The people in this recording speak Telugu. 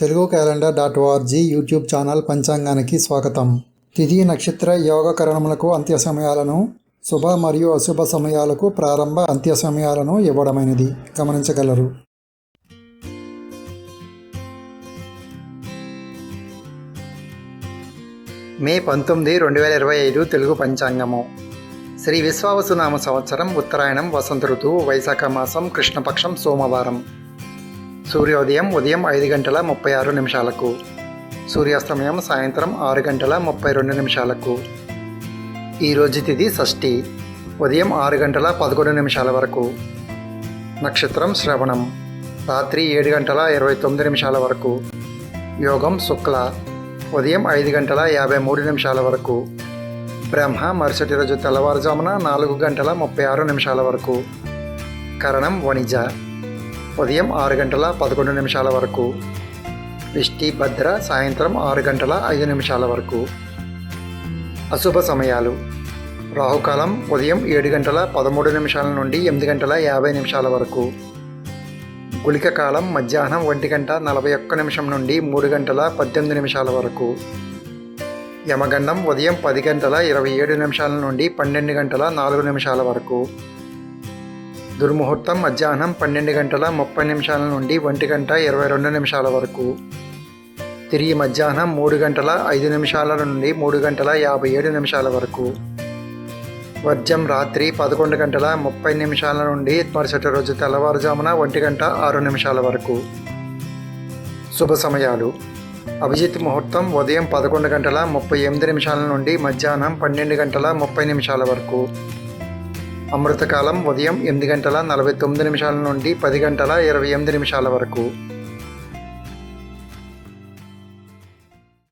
Telugu calendar dot ORG YouTube channel పంచాంగానికి స్వాగతం. తిథి నక్షత్ర యోగ కరణములకు అంత్య సమయాలను శుభ మరియు అశుభ సమయాలకు ప్రారంభ అంత్య సమయాలను ఇవ్వడమైనది. గమనించగలరు. మే పంతొమ్మిది రెండు వేల ఇరవై ఐదు తెలుగు పంచాంగము. శ్రీ విశ్వావసునామ సంవత్సరం ఉత్తరాయణం వసంత ఋతువు వైశాఖ మాసం కృష్ణపక్షం సోమవారం. సూర్యోదయం ఉదయం ఐదు గంటల ముప్పై ఆరు నిమిషాలకు. సూర్యాస్తమయం సాయంత్రం ఆరు గంటల ముప్పై రెండు నిమిషాలకు. ఈరోజు తిథి షష్ఠి ఉదయం ఆరు గంటల పదకొండు నిమిషాల వరకు. నక్షత్రం శ్రవణం రాత్రి ఏడు గంటల ఇరవై తొమ్మిది నిమిషాల వరకు. యోగం శుక్ల ఉదయం ఐదు గంటల యాభై మూడు నిమిషాల వరకు. బ్రహ్మ మరుసటి రోజు తెల్లవారుజామున నాలుగు గంటల ముప్పై ఆరు నిమిషాల వరకు. కరణం వణిజ. ఉదయం ఆరు గంటల పదకొండు నిమిషాల వరకు. విష్టి భద్ర సాయంత్రం ఆరు గంటల ఐదు నిమిషాల వరకు. అశుభ సమయాలు. రాహుకాలం ఉదయం ఏడు గంటల పదమూడు నిమిషాల నుండి ఎనిమిది గంటల యాభై నిమిషాల వరకు. గుళిక కాలం మధ్యాహ్నం ఒంటి గంట నలభై ఒక్క నిమిషం నుండి మూడు గంటల పద్దెనిమిది నిమిషాల వరకు. యమగండం ఉదయం పది గంటల ఇరవై ఏడు నిమిషాల నుండి పన్నెండు గంటల నాలుగు నిమిషాల వరకు. దుర్ముహూర్తం మధ్యాహ్నం పన్నెండు గంటల ముప్పై నిమిషాల నుండి ఒంటి గంట ఇరవై రెండు నిమిషాల వరకు. తిరిగి మధ్యాహ్నం మూడు గంటల ఐదు నిమిషాల నుండి మూడు గంటల యాభై ఏడు నిమిషాల వరకు. వర్జం రాత్రి పదకొండు గంటల ముప్పై నిమిషాల నుండి మరుసటి రోజు తెల్లవారుజామున ఒంటి గంట ఆరు నిమిషాల వరకు. శుభ సమయాలు. అభిజిత్ ముహూర్తం ఉదయం పదకొండు గంటల ముప్పై ఎనిమిది నిమిషాల నుండి మధ్యాహ్నం పన్నెండు గంటల ముప్పై నిమిషాల వరకు. అమృతకాలం ఉదయం ఎనిమిది గంటల నలభై తొమ్మిది నిమిషాల నుండి పది గంటల ఇరవై ఎనిమిది నిమిషాల వరకు.